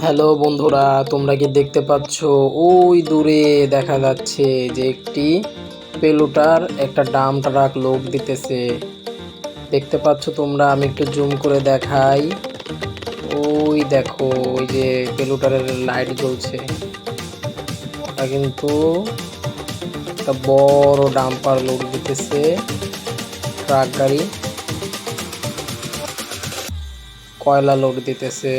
Hello বন্ধুরা, তোমরা কি দেখতে পাচ্ছ? ওই দূরে দেখা যাচ্ছে যে একটি পেলুটার একটা ডাম ট্রাক লোক দিতেছে। দেখতে পাচ্ছ তোমরা? আমি একটু জুম করে দেখাই। ওই দেখো, ওই যে পেলুটারের লাইট জ্বলছে। ওটা কিন্তু একটা বড় ডাম্পার লোড দিতেছে, ট্রাক গাড়ি। কয়লা লোড দিতেছে।